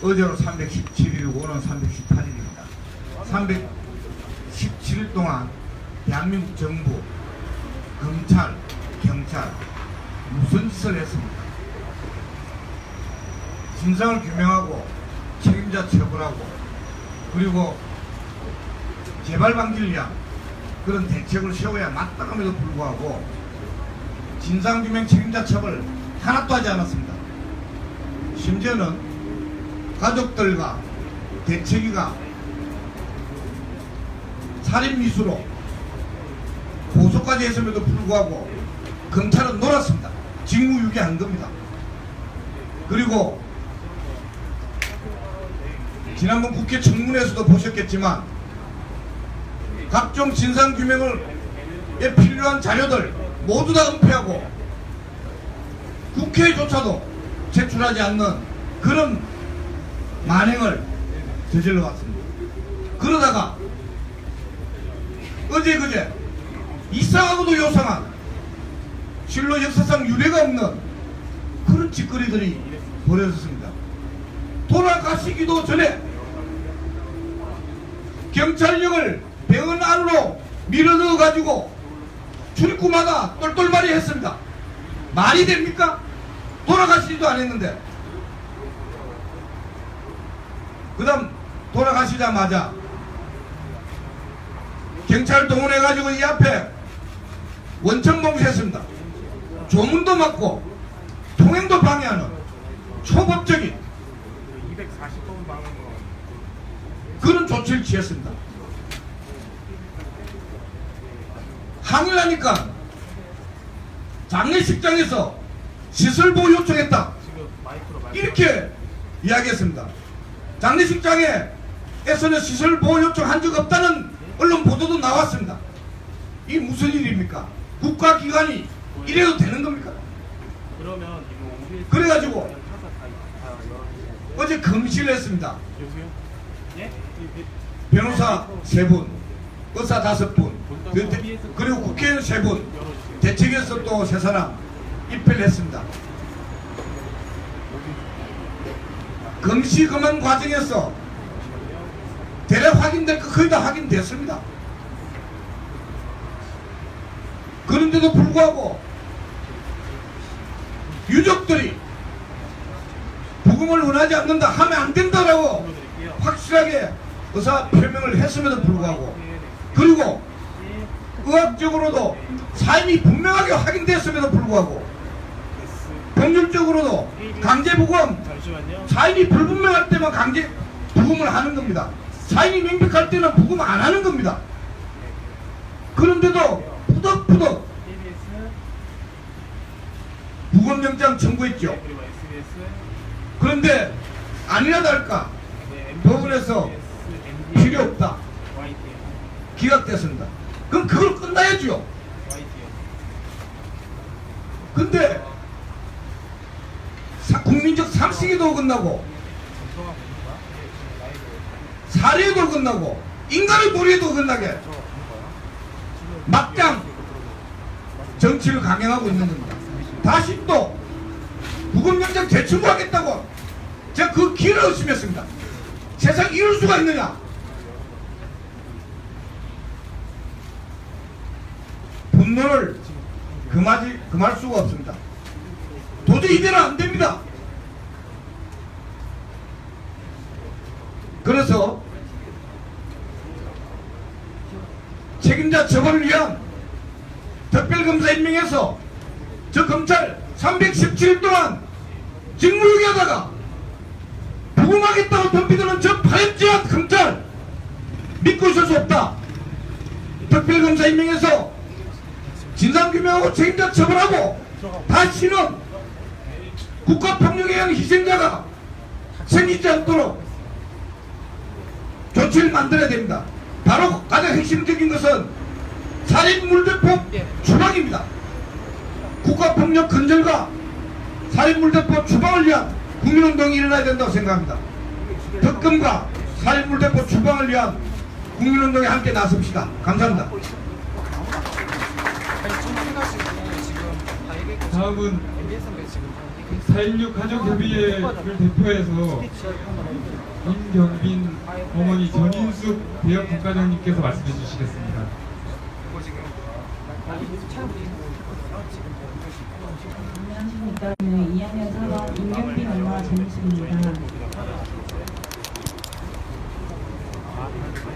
어제로 317일이고 오늘 318일입니다. 317일 동안 대한민국 정부, 검찰, 경찰 무슨 짓을 했습니까? 진상을 규명하고 책임자 처벌하고 그리고 재발 방지를 위한 그런 대책을 세워야 마땅함에도 불구하고 진상규명 책임자 처벌 하나도 하지 않았습니다. 심지어는 가족들과 대책위가 살인미수로 고소까지 했음에도 불구하고 검찰은 놀았습니다. 직무유기한 겁니다. 그리고 지난번 국회 청문회에서도 보셨겠지만 각종 진상규명을 에 필요한 자료들 모두 다 은폐하고 국회조차도 제출하지 않는 그런 만행을 저질러 왔습니다. 그러다가 어제 그제 이상하고도 요상한 실로 역사상 유례가 없는 그런 짓거리들이 벌어졌습니다. 돌아가시기도 전에 경찰력을 병원 안으로 밀어넣어 가지고 출입구마다 똘똘말이 했습니다. 말이 됩니까? 돌아가시지도 않았는데. 그 다음 돌아가시자마자 경찰 동원해가지고 이 앞에 원천 봉쇄했습니다. 조문도 막고 통행도 방해하는 초법적인 240번 방은 거. 그런 조치를 취했습니다. 항의를 하니까 장례식장에서 시설보호 요청했다. 이렇게 이야기했습니다. 장례식장에서는 시설 보호 요청 한 적 없다는 언론 보도도 나왔습니다. 이게 무슨 일입니까? 국가기관이 이래도 되는 겁니까? 그러면 그래가지고. 어제 금시를 했습니다. 예? 이- 이- 변호사 세 분, 의사 다섯 분, 그 대- 그리고 국회의원 세 분. 대책에서 또 세 사람 입회를 했습니다. 금시금한 과정에서 대략 확인될 거 거의 다 확인됐습니다. 그런데도 불구하고 유족들이 부금을 원하지 않는다 하면 안 된다라고. 확실하게 의사 표명을 했음에도 불구하고 그리고 의학적으로도 사인이 분명하게 확인됐음에도 불구하고 법률적으로도 강제 부검 잠시만요. 사인이 불분명할 때만 강제 부검을 하는 겁니다. 사인이 명백할 때는 부검 안 하는 겁니다. 그런데도 푸덕푸덕 KBS 부검영장 청구했죠. 그런데 아니라 다를까 네, 법원에서 필요 없다. 기각됐습니다. 그럼 그걸 끝나야죠. 근데 사- 국민적 상식에도 라이브 사례도 끝나고 인간의 도리에도? 지금 막장! 정치를 강행하고 있는 겁니다. 다시 또 부검영장 재청구하겠다고 제가 그 기를 의심했습니다. 세상 이럴 수가 있느냐? 분노를 금하지 금할 수가 없습니다. 도저히 이대로 안 됩니다. 그래서 책임자 처벌을 위한 특별검사 임명해서 저 검찰 317일 동안 직무유기하다가 부검하겠다고 덤비드는 저 파렴치한 검찰 믿고 있을 수 없다. 특별검사 임명해서 진상규명하고 책임자 처벌하고 다시는 국가폭력에 의한 희생자가 생기지 않도록 조치를 만들어야 됩니다. 바로 가장 핵심적인 것은 살인물대법 추방입니다. 국가폭력 근절과 살인물대법 추방을 위한 국민운동이 일어나야 된다고 생각합니다. 특검과 살인물대법 추방을 위한 국민운동에 함께 나섭시다. 감사합니다. 다음은 4.16 가족협의회를 대표해서 임경빈 어머니 전인숙 대형 국가장님께서 말씀해 주시겠습니다. 안녕하십니까. 저는 2학년 4반 임경빈 엄마 전희수입니다.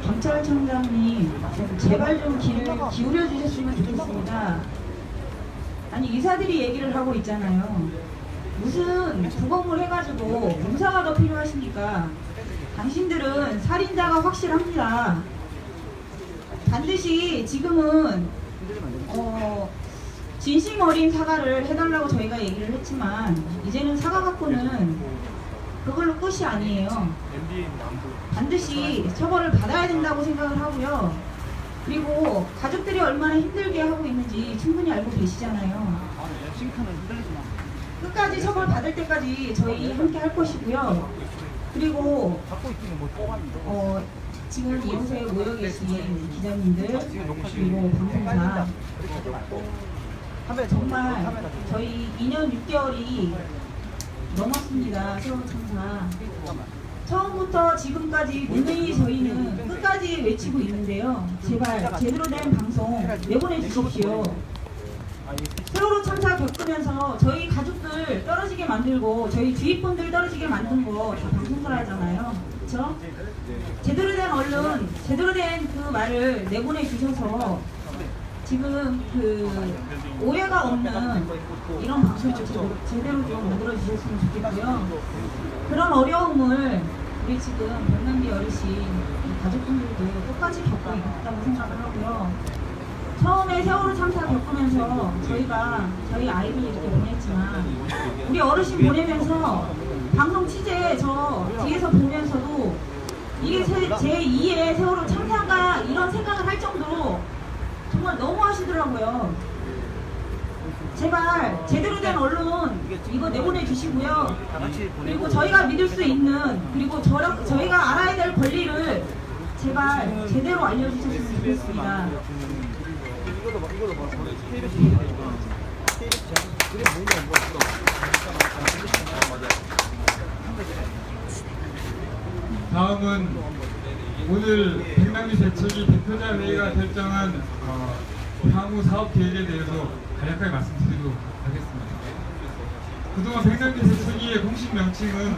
경찰청장님, 좀 제발 좀 귀를 기울여 주셨으면 좋겠습니다. 아니 의사들이 얘기를 하고 있잖아요. 무슨 부검을 해가지고 검사가 더 필요하십니까? 당신들은 살인자가 확실합니다. 반드시 지금은 어, 진심 어린 사과를 해달라고 저희가 얘기를 했지만 이제는 사과 갖고는 그걸로 끝이 아니에요. 반드시 처벌을 받아야 된다고 생각을 하고요. 그리고 가족들이 얼마나 힘들게 하고 있는지 충분히 알고 계시잖아요. 끝까지 처벌 받을 때까지 저희 함께 할 것이고요. 그리고 어, 지금 이곳에 모여 계신 기자님들 그리고 방송사 정말 저희 2년 6개월이 넘었습니다. 세월 참사. 처음부터 지금까지 분명히 저희는 끝까지 외치고 있는데요. 제발 제대로 된 방송 내보내 주십시오. 세월호 참사 겪으면서 저희 가족들 떨어지게 만들고 저희 주위 분들 떨어지게 만든 거 다 방송사라잖아요. 그렇죠? 제대로 된 언론, 제대로 된 그 말을 내보내 주셔서 지금 그 오해가 없는 이런 방송을 제대로, 좀 만들어 주셨으면 좋겠고요. 그런 어려움을 우리 지금 백남기 어르신 이 가족분들도 똑같이 겪고 있다고 생각을 하고요. 처음에 세월호 참사 겪으면서 저희가 저희 아이를 이렇게 보냈지만 우리 어르신 보내면서 방송 취재 저 뒤에서 보면서도 이게 제, 제 2의 세월호 참사가 이런 생각을 할 정도로 정말 너무 하시더라고요. 제발 제대로 된 언론 이거 내보내 주시고요. 그리고 저희가 믿을 수 있는 그리고 저, 저희가 알아야 될 권리를 제발 제대로 알려주셨으면 좋겠습니다. 다음은 오늘 백남기 대책위 대표자 회의가 결정한 어, 향후 사업 계획에 대해서 간략하게 말씀드리도록 하겠습니다. 그동안 백남기 대책위의 공식 명칭은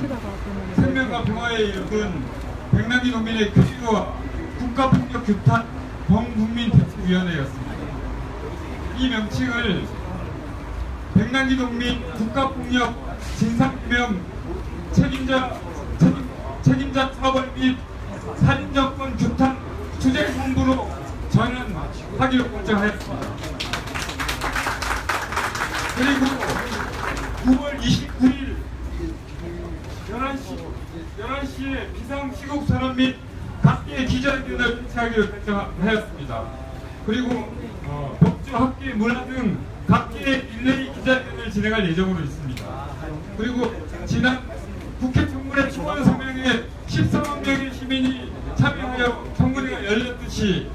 생명과 평화에 이끈 백남기 농민의 교류와 국가폭력 규탄 범국민 대책위원회였습니다. 이 명칭을 백남기 농민 국가폭력 진상규명 책임자 책임, 책임자 처벌 및 살인정권 규탄 투쟁본부로 전환하기로 결정하였습니다. 그리고 9월 29일 11시, 11시에 비상시국 선언 및 각계 기자회견을 개최하기로 결정하였습니다. 그리고 어, 학계 문화 등 각계 릴레이 기자회견을 진행할 예정으로 있습니다. 그리고 지난 국회 청문회 초원 서명에 14만 명의 시민이 참여하여 청문회가 열렸듯이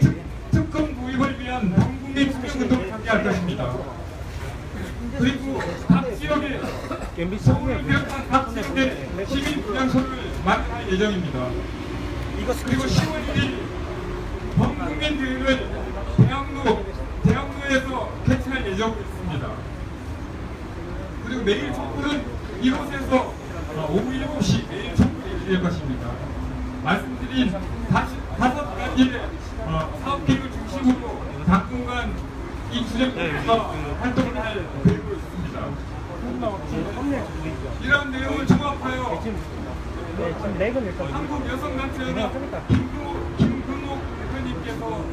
특, 특검 도입을 위한 범국민 투명운동을 함께 할 것입니다. 그리고 각 지역에 서울을 비롯한 각 지역에 시민 분향소를 마련할 예정입니다. 그리고 10월 1일 범국민 대회를 대학로, 대학로에서 개최할 예정으로 있습니다. 그리고 내일 촛불은 이곳에서 어, 오후 7시 내일 촛불이 될 것입니다. 말씀드린 다섯 가지의 어, 사업 계획을 중심으로 당분간 이 주제부가 활동을 할 계획으로 있습니다. 이러한 내용을 종합하여 일단 한국 여성단체연합 김근호, 대표님께서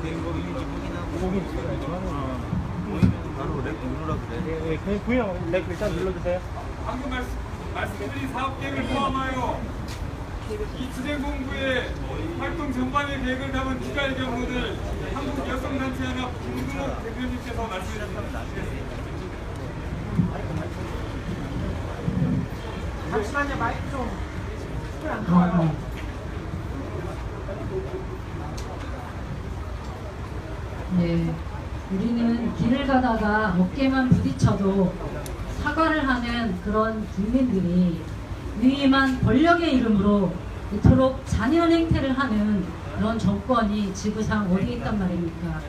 바로 렉 누르라 그래. 네, 네, 그냥 구형 렉 일단 눌러주세요. 방금 말씀, 말씀드린 사업 계획을 포함하여 이 투쟁본부의 활동 전반의 계획을 담은 기자회견문을 한국여성단체연합 김근호 대표님께서 말씀해 주시겠습니다. 잠시만요, 마이크 좀. 네, 우리는 길을 가다가 어깨만 부딪혀도 사과를 하는 그런 국민들이 위임한 권력의 이름으로 이토록 잔인한 행태를 하는 그런 정권이 지구상 어디에 있단 말입니까?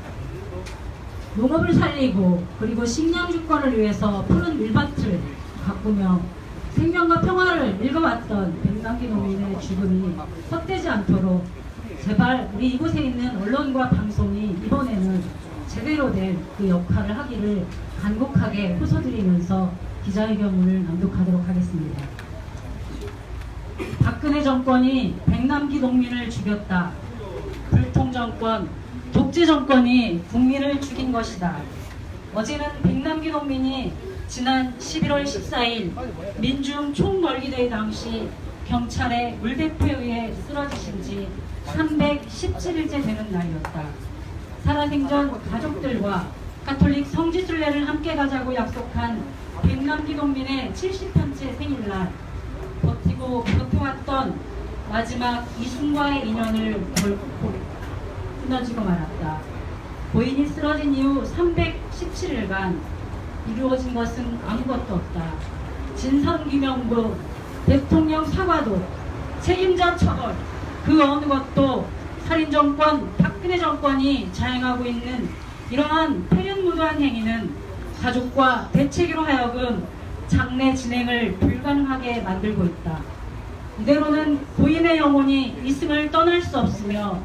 농업을 살리고 그리고 식량 주권을 위해서 푸른 밀밭을 가꾸며 생명과 평화를 읽어왔던 백남기 농민의 죽음이 헛되지 않도록 제발 우리 이곳에 있는 언론과 방송이 이번에는 제대로 된 그 역할을 하기를 간곡하게 호소드리면서 기자회견문을 낭독하도록 하겠습니다. 박근혜 정권이 백남기 농민을 죽였다. 불통 정권, 독재 정권이 국민을 죽인 것이다. 어제는 백남기 농민이 지난 11월 14일 민중 총궐기대회 당시 경찰의 물대포에 의해 쓰러지신 지 317일째 되는 날이었다. 살아생전 가족들과 가톨릭 성지순례를 함께 가자고 약속한 백남기 농민의 70번째 생일날 버티고 버텨왔던 마지막 이순과의 인연을 결코 끊어지고 말았다. 고인이 쓰러진 이후 317일간 이루어진 것은 아무것도 없다. 진상규명도 대통령 사과도 책임자 처벌 그 어느 것도 살인 정권 박근혜 정권이 자행하고 있는 이러한 폐륜무도한 행위는 가족과 대책으로 하여금 장례 진행을 불가능하게 만들고 있다. 이대로는 고인의 영혼이 이승을 떠날 수 없으며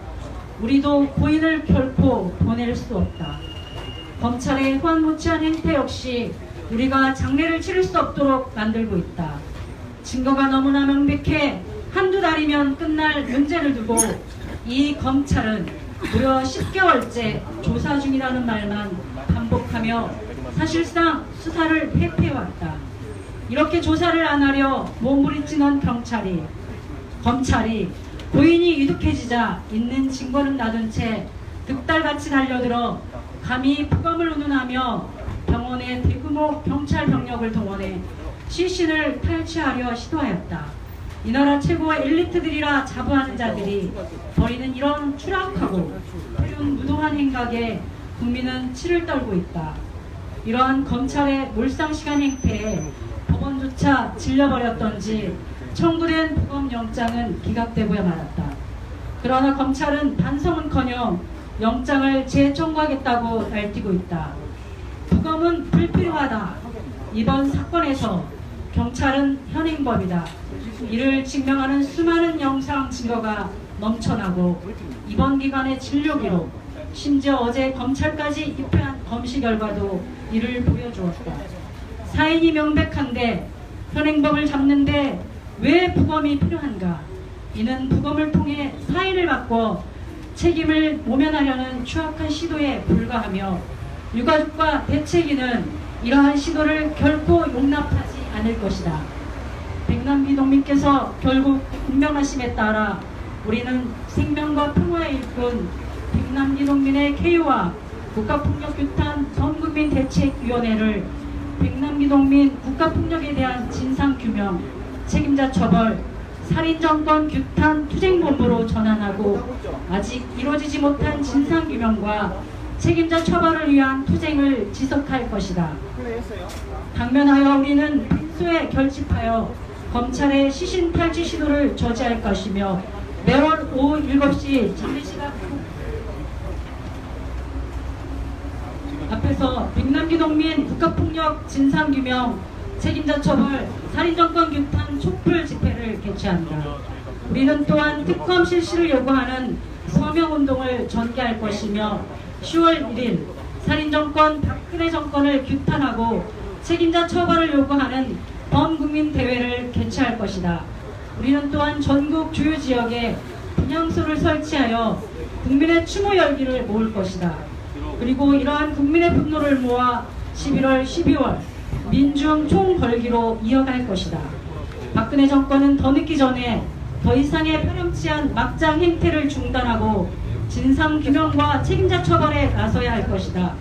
우리도 고인을 결코 보낼 수 없다. 검찰의 호환무치한 행태 역시 우리가 장례를 치를 수 없도록 만들고 있다. 증거가 너무나 명백해 한두 달이면 끝날 문제를 두고 이 검찰은 무려 10개월째 조사 중이라는 말만 반복하며 사실상 수사를 회피해왔다. 이렇게 조사를 안 하려 몸부림치는 경찰이 검찰이 고인이 유득해지자 있는 증거는 놔둔 채 득달같이 달려들어 감히 폭언을 운운하며 병원에 대규모 경찰 병력을 동원해 시신을 탈취하려 시도하였다. 이 나라 최고의 엘리트들이라 자부하는 자들이 벌이는 이런 추락하고 폐륜 무도한 행각에 국민은 치를 떨고 있다. 이러한 검찰의 몰상시간 행태에 법원조차 질려버렸던지 청구된 부검영장은 기각되고야 말았다. 그러나 검찰은 반성은커녕 영장을 재청구하겠다고 날뛰고 있다. 부검은 불필요하다. 이번 사건에서 경찰은 현행범이다. 이를 증명하는 수많은 영상 증거가 넘쳐나고 이번 기간의 진료 기록, 심지어 어제 검찰까지 입회한 검시 결과도 이를 보여주었다. 사인이 명백한데 현행범을 잡는데 왜 부검이 필요한가? 이는 부검을 통해 사인을 바꿔 책임을 모면하려는 추악한 시도에 불과하며 유가족과 대책위는 이러한 시도를 결코 용납하지 않을 것이다. 백남기 농민께서 결국 분명하심에 따라 우리는 생명과 평화의 일꾼 백남기 농민의 쾌유와 국가폭력규탄 전국민 대책위원회를 백남기 농민 국가폭력에 대한 진상규명, 책임자 처벌, 살인정권 규탄 투쟁본부로 전환하고 아직 이루어지지 못한 진상규명과 책임자 처벌을 위한 투쟁을 지속할 것이다. 당면하여 우리는 빈소에 결집하여 검찰의 시신 탈취 시도를 저지할 것이며 매월 오후 7시 장례시간 앞에서 백남기 농민 국가폭력 진상규명 책임자 처벌 살인정권 규탄 촛불 집회를 개최한다. 우리는 또한 특검 실시를 요구하는 서명운동을 전개할 것이며 10월 1일 살인정권 박근혜 정권을 규탄하고 책임자 처벌을 요구하는 범국민 대회를 개최할 것이다. 우리는 또한 전국 주요 지역에 분향소를 설치하여 국민의 추모 열기를 모을 것이다. 그리고 이러한 국민의 분노를 모아 11월, 12월 민중 총궐기로 이어갈 것이다. 박근혜 정권은 더 늦기 전에 더 이상의 파렴치한 막장 행태를 중단하고 진상규명과 책임자 처벌에 나서야 할 것이다.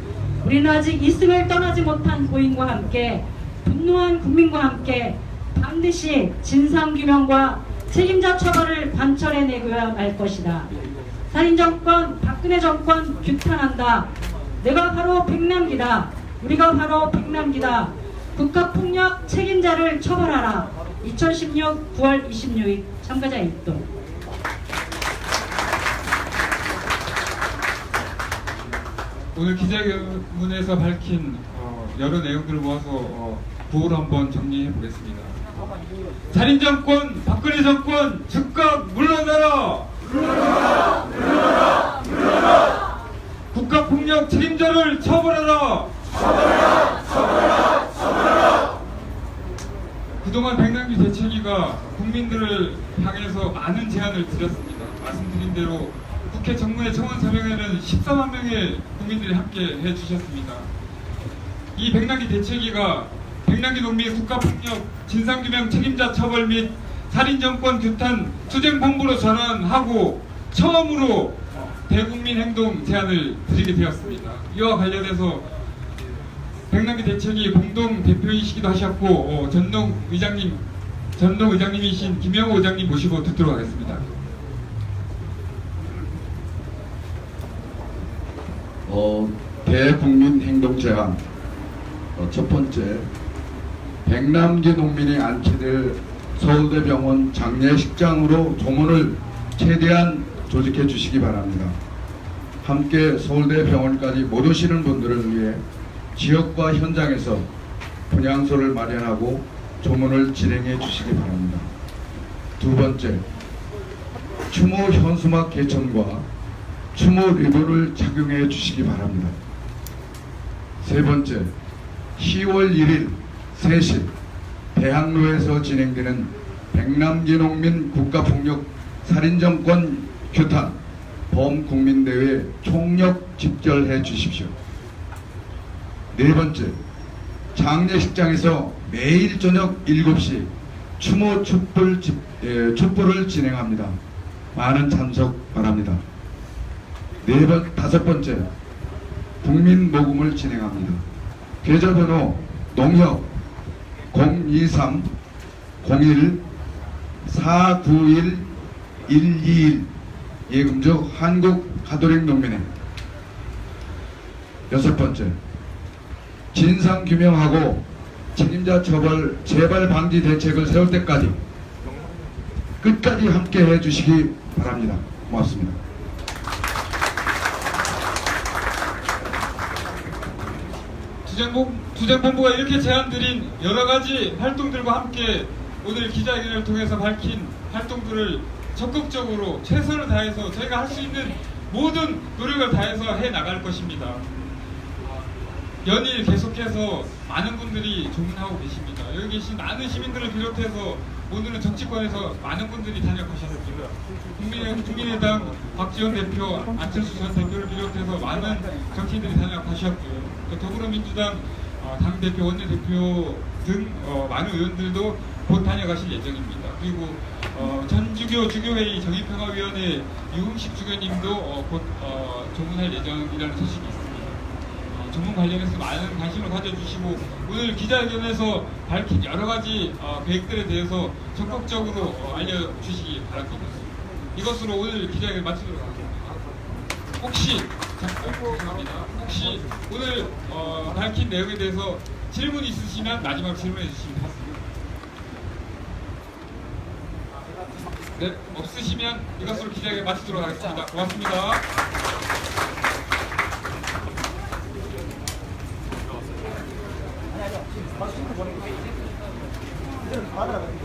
우리는 아직 이승을 떠나지 못한 고인과 함께 분노한 국민과 함께 반드시 진상규명과 책임자 처벌을 관철해내고야 말 것이다. 살인정권, 박근혜 정권 규탄한다. 내가 바로 백남기다. 우리가 바로 백남기다. 국가폭력 책임자를 처벌하라 2016 9월 26일 참가자 입동 오늘 기자회견문에서 밝힌 어, 여러 내용들을 모아서 어, 구호로 한번 정리해 보겠습니다. 살인 정권, 박근혜 정권 즉각 물러나라! 물러나라! 물러나라! 물러나라! 국가 폭력 책임자를 처벌하라! 처벌하라! 처벌하라! 처벌하라! 그동안 백남기 대책위가 국민들을 향해서 많은 제안을 드렸습니다. 말씀드린 대로 국회 정문의 청원 서명에는 14만 명의 국민들이 함께 해주셨습니다. 이 백남기 대책위가 백남기 농민 국가폭력 진상규명 책임자 처벌 및 살인정권 규탄 투쟁본부로 전환하고 처음으로 대국민 행동 제안을 드리게 되었습니다. 이와 관련해서 백남기 대책위 공동 대표이시기도 하셨고 어, 전농 의장님 전농 의장님이신 김영호 의장님 모시고 듣도록 하겠습니다. 어, 대국민 행동 제안 어, 첫 번째 백남기 농민이 안치될 서울대병원 장례식장으로 조문을 최대한 조직해 주시기 바랍니다. 함께 서울대병원까지 못 오시는 분들을 위해 지역과 현장에서 분향소를 마련하고 조문을 진행해 주시기 바랍니다. 두 번째, 추모 현수막 개천과 추모 리본을 착용해 주시기 바랍니다. 세 번째, 10월 1일 3시 대학로에서 진행되는 백남기 농민 국가폭력 살인정권 규탄 범국민대회 총력 집결해 주십시오. 네 번째, 장례식장에서 매일 저녁 7시 추모 촛불 집, 예, 촛불을 진행합니다. 많은 참석 바랍니다. 네 번, 다섯 번째, 국민 모금을 진행합니다. 계좌번호 농협 023 01 491 121 예금조 한국 가톨릭 농민회 여섯 번째, 진상 규명하고 책임자 처벌 재발 방지 대책을 세울 때까지 끝까지 함께 해주시기 바랍니다. 고맙습니다. 투쟁본, 투쟁본부가 이렇게 제안드린 여러 가지 활동들과 함께 오늘 기자회견을 통해서 밝힌 활동들을 적극적으로 최선을 다해서 저희가 할 수 있는 모든 노력을 다해서 해 나갈 것입니다. 연일 계속해서 많은 분들이 조문하고 계십니다. 여기 계신 많은 시민들을 비롯해서 오늘은 정치권에서 많은 분들이 단역하셨습니다. 국민의, 국민의당 박지원 대표, 안철수 전 대표를 비롯해서 많은 정치인들이. 또 더불어민주당 어, 당대표, 원내대표 등 어, 많은 의원들도 곧 다녀가실 예정입니다. 그리고 어, 전주교 주교회의 정의평화위원회 유흥식 주교님도 어, 곧 어, 조문할 예정이라는 소식이 있습니다. 어, 전문 관련해서 많은 관심을 가져주시고 오늘 기자회견에서 밝힌 여러 가지 어, 계획들에 대해서 적극적으로 어, 알려주시기 바랍니다. 이것으로 오늘 기자회견 마치도록 하겠습니다. 혹시 자, 어, 죄송합니다. 혹시 오늘 어, 밝힌 내용에 대해서 질문 있으시면 마지막 질문해 주시면 되겠습니다. 네, 없으시면 이것으로 기자회견 마치도록 하겠습니다. 고맙습니다. 받으라.